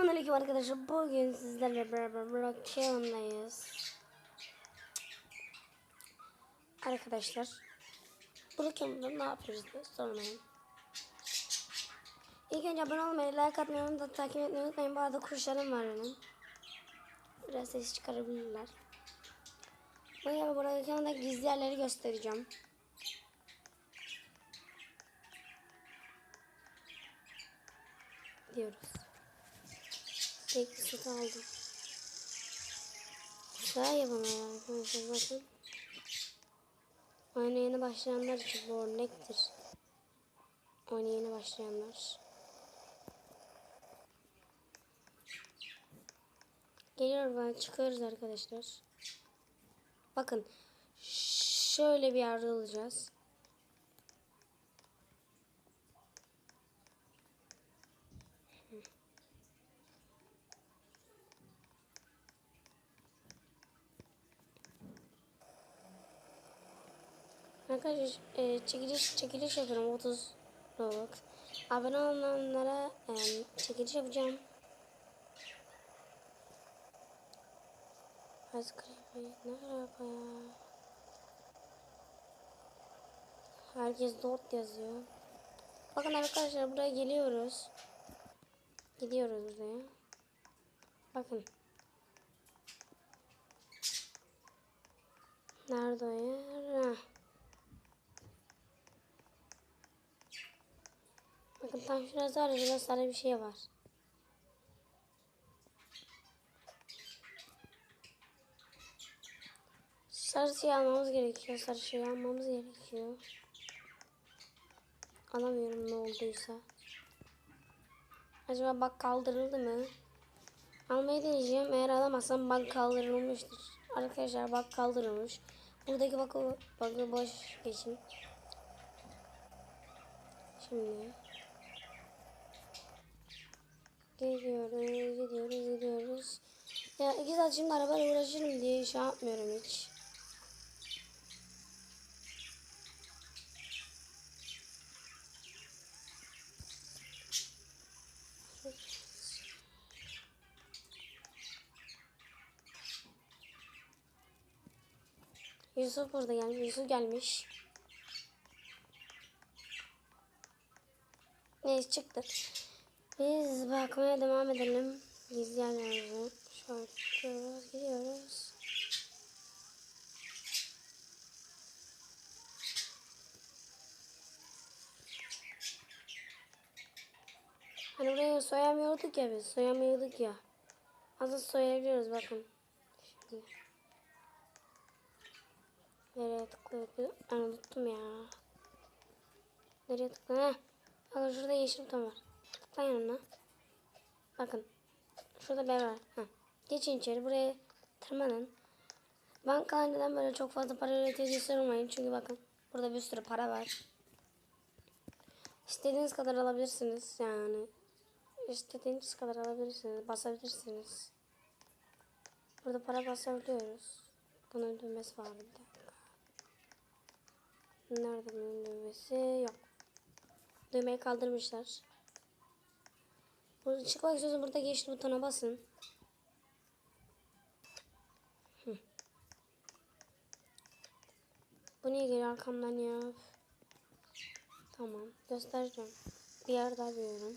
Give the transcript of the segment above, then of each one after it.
Selamünaleyküm arkadaşlar. Bugün sizlerle beraber Brookhaven'dayız. Arkadaşlar. Brookhaven'da ne yapıyoruz diye sormayın. İlk önce abone olmayı, like atmayı, onu da takip etmeyi unutmayın. Bu arada kuşlarım var benim. Biraz ses çıkarabilirler. Bugün Brookhaven'da gizli yerleri göstereceğim. Diyoruz. Tek süt aldım. Daha yapamıyor arkadaşlar bakın. Oyuna yeni başlayanlar için bu örnektir. Oyuna yeni başlayanlar. Geliyor ben çıkıyoruz arkadaşlar. Bakın şöyle bir yerde olacağız. Arkadaşlar e, çekiliş, çekiliş yapıyorum 30 Robux. Abone olanlara e, çekiliş yapacağım. Az kremayı ne alaka ya? Herkes dört yazıyor. Bakın arkadaşlar buraya geliyoruz. Gidiyoruz buraya. Bakın. Nerede o yer? Heh. Bakın tam şurası var. Şurada sarı bir şey var. Sarı şey almamız gerekiyor. Sarı şey almamız gerekiyor. Alamıyorum ne olduysa. Acaba bak kaldırıldı mı? Almayı deneyeceğim. Eğer alamazsam bak kaldırılmıştır. Arkadaşlar bak kaldırılmış. Buradaki bakı, bakı boş geçin. Şimdi gidiyoruz, gidiyoruz, gidiyoruz. Ya saat şimdi arabayla uğraşırım diye şey yapmıyorum hiç. Yusuf burada gelmiş. Yusuf gelmiş. Neyse çıktık. Biz bakmaya devam edelim. Gizli yerlerimizi. Şöyle gidiyoruz, gidiyoruz. Hani buraya soyamıyorduk ya biz. Soyamıyorduk ya. Aslında soyabiliyoruz bakın. Şimdi. Nereye? Ben unuttum ya. Nereye tıklı? Heh. Bakın şurada yeşil buton var. Tıkla yanına. Bakın. Şurada bir var. Heh. Geçin içeri. Buraya tırmanın. Banka neden böyle çok fazla para üretiyor sormayın. Çünkü bakın. Burada bir sürü para var. İstediğiniz kadar alabilirsiniz. Yani. İstediğiniz kadar alabilirsiniz. Basabilirsiniz. Burada para basabiliyoruz. Bunun düğmesi var bir dakika. Nerede bunun düğmesi? Yok. Düğmeyi kaldırmışlar. Burada çıkmak istiyorsanız burada yeşil butona basın. Bu niye geliyor arkamdan ya? Tamam. Göstereceğim. Bir yer daha biliyorum.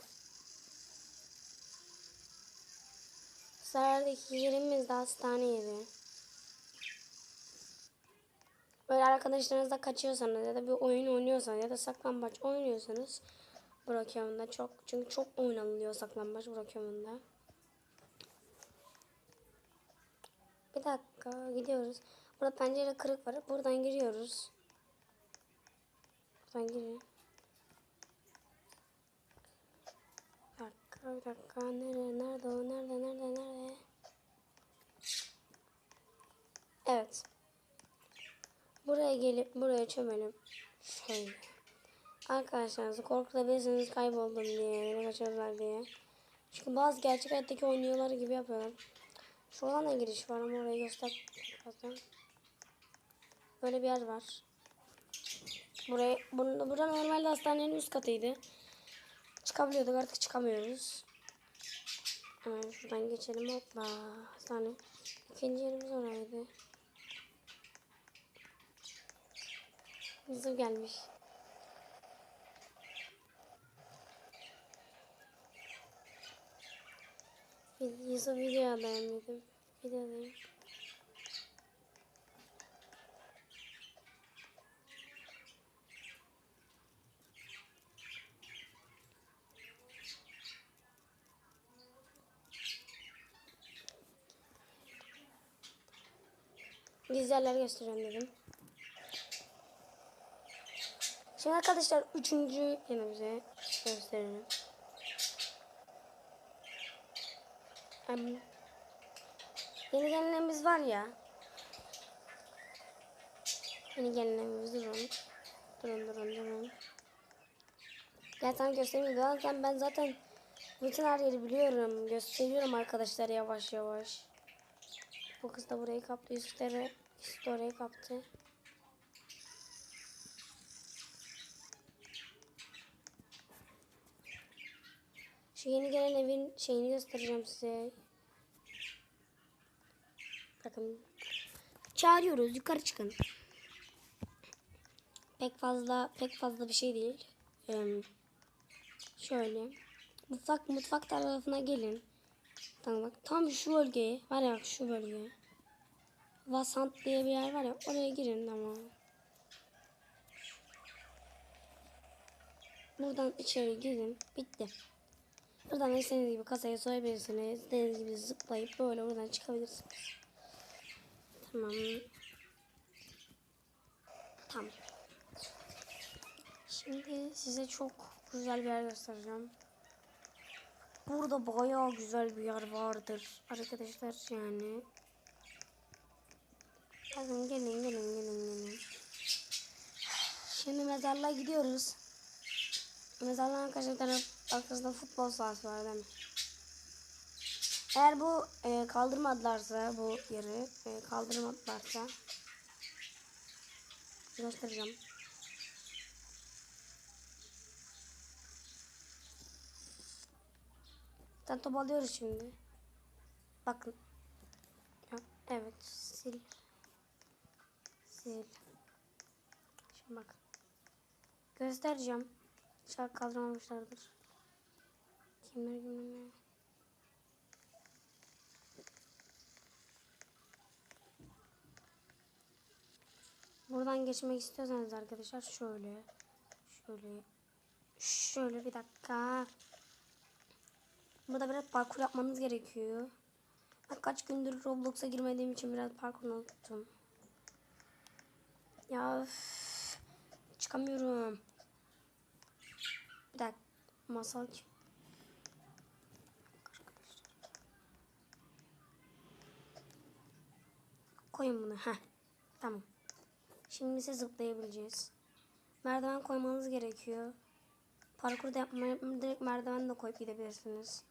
Saray'daki yerimiz de hastane evi. Böyle arkadaşlarınızla kaçıyorsanız ya da bir oyun oynuyorsanız ya da saklambaç oynuyorsanız Brookhaven'da çok çünkü çok oynanılıyor saklambaç Brookhaven'da. Bir dakika gidiyoruz. Burada pencere kırık var. Buradan giriyoruz. Buradan girin. Bir dakika bir dakika. Nerede nerede o nerede nerede nerede? Evet. Buraya gelip buraya çömelim. Şöyle. Arkadaşlarınızı korkutabilirsiniz kayboldum diye, beni kaçırdılar diye. Çünkü bazı gerçek hayattaki oynuyorlar gibi yapıyorlar. Şuradan da giriş var ama orayı göster birazdan. Böyle bir yer var. Buraya, bunu, burada normalde hastanenin üst katıydı. Çıkabiliyorduk artık çıkamıyoruz. Hemen şuradan geçelim hopla. Saniye. İkinci yerimiz oraydı. Yusuf gelmiş. Yusuf videodayım dedim. Videodayım. Güzeller göstereceğim dedim. Şimdi arkadaşlar üçüncü yerimize gösterelim. Em, Yeni gelinlerimiz var ya. Yeni gelinlerimiz durun. Durun durun durun. Ya tam göstereyim zaten ben zaten bütün her yeri biliyorum. Gösteriyorum arkadaşlar yavaş yavaş. Bu kız da burayı kaptı. Üstleri, üstü orayı kaptı. Şu yeni gelen evin şeyini göstereceğim size. Bakın. Çağırıyoruz. Yukarı çıkın. Pek fazla pek fazla bir şey değil. Şöyle. Mutfak mutfak tarafına gelin. Tamam bak. Tam şu bölgeye. Var ya şu bölge. Vasant diye bir yer var ya. Oraya girin tamam. Buradan içeri girin. Bitti. Buradan istediğiniz gibi kasaya soyabilirsiniz. İstediğiniz gibi zıplayıp böyle buradan çıkabilirsiniz. Tamam. Tamam. Şimdi size çok güzel bir yer göstereceğim. Burada bayağı güzel bir yer vardır arkadaşlar yani. Bakın gelin gelin gelin gelin. Şimdi mezarlığa gidiyoruz. Mezarlığın karşı taraf arkasında futbol sahası var değil mi? Eğer bu e, kaldırmadılarsa bu yeri e, kaldırmadılarsa göstereceğim. Sen top alıyoruz şimdi. Bakın. Evet sil. Sil. Şimdi bak. Göstereceğim. Şarkı kaldırmamışlardır. Kimler kimler. Buradan geçmek istiyorsanız arkadaşlar şöyle. Şöyle. Şöyle bir dakika. Burada biraz parkur yapmanız gerekiyor. Ben kaç gündür Roblox'a girmediğim için biraz parkur unuttum. Ya üf, çıkamıyorum. Bir dakika. Masal ki. Koyun bunu. Heh. Tamam. Şimdi ise zıplayabileceğiz. Merdiven koymanız gerekiyor. Parkur da yapmaya direkt merdiven de koyup gidebilirsiniz.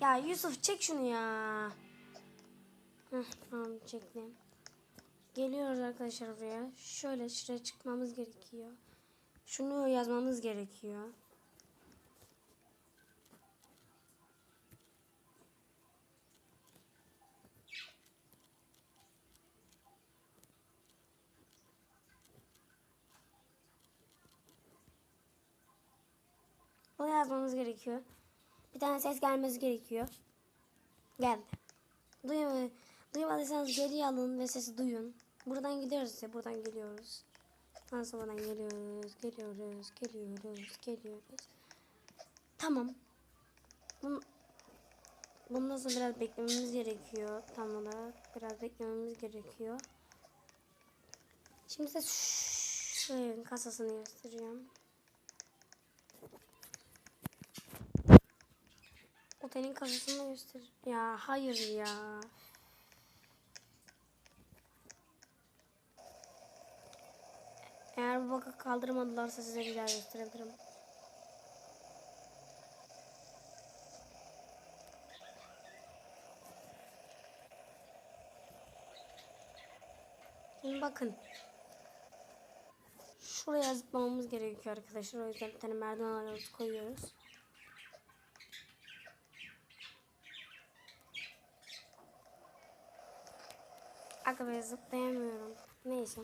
Ya Yusuf çek şunu ya. Heh, tamam çektim. Geliyoruz arkadaşlar buraya. Şöyle şuraya çıkmamız gerekiyor. Şunu yazmamız gerekiyor. Bunu yazmamız gerekiyor. Bir tane ses gelmesi gerekiyor. Geldi. Duyma, duymadıysanız geri alın ve sesi duyun. Buradan gidiyoruz ise buradan geliyoruz. Nasıl geliyoruz, geliyoruz, geliyoruz, geliyoruz. Tamam. Bunu, bunu nasıl biraz beklememiz gerekiyor tam olarak. Biraz beklememiz gerekiyor. Şimdi size şu kasasını göstereceğim. Otelin kasasını göster. Ya hayır ya. Eğer bu baka kaldırmadılarsa size bir daha gösterebilirim. Şimdi bakın. Şuraya zıplamamız gerekiyor arkadaşlar. O yüzden bir tane merdiven alıyoruz, koyuyoruz. Aga ben zıplayamıyorum. Neyse.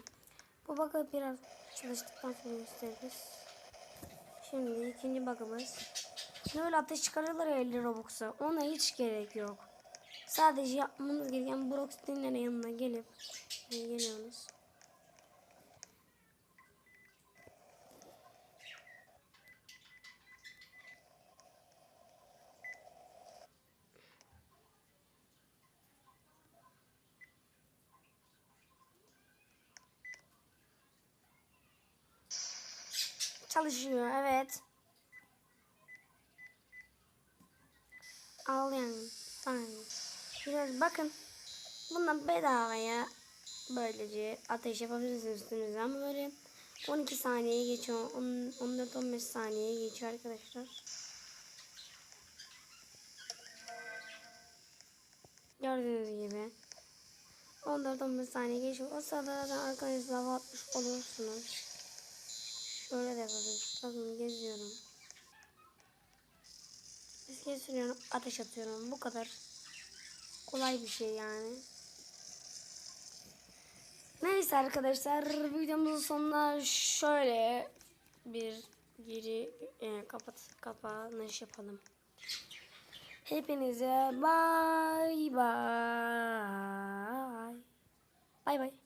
Bu bug'ı biraz çalıştıktan sonra gösteririz. Şimdi ikinci bug'ımız. Şimdi öyle ateş çıkarıyorlar ya 50 Robux'a. Ona hiç gerek yok. Sadece yapmamız gereken Broxton'ların yanına gelip geliyoruz. Çalışıyor evet. Ağlayan saniye. Biraz bakın. Bundan bedavaya böylece ateş yapabilirsiniz üstünüze böyle 12 saniye geçiyor. 14-15 saniye geçiyor arkadaşlar. Gördüğünüz gibi. 14-15 saniye geçiyor. O sırada arkanızda hava atmış olursunuz. Şöyle de yapabiliriz. Bakın geziyorum. Bisiklet sürüyorum. Ateş atıyorum. Bu kadar. Kolay bir şey yani. Neyse arkadaşlar videomuzun sonuna şöyle bir geri e, kapat kapanış yapalım. Hepinize bay bay. Bay bay.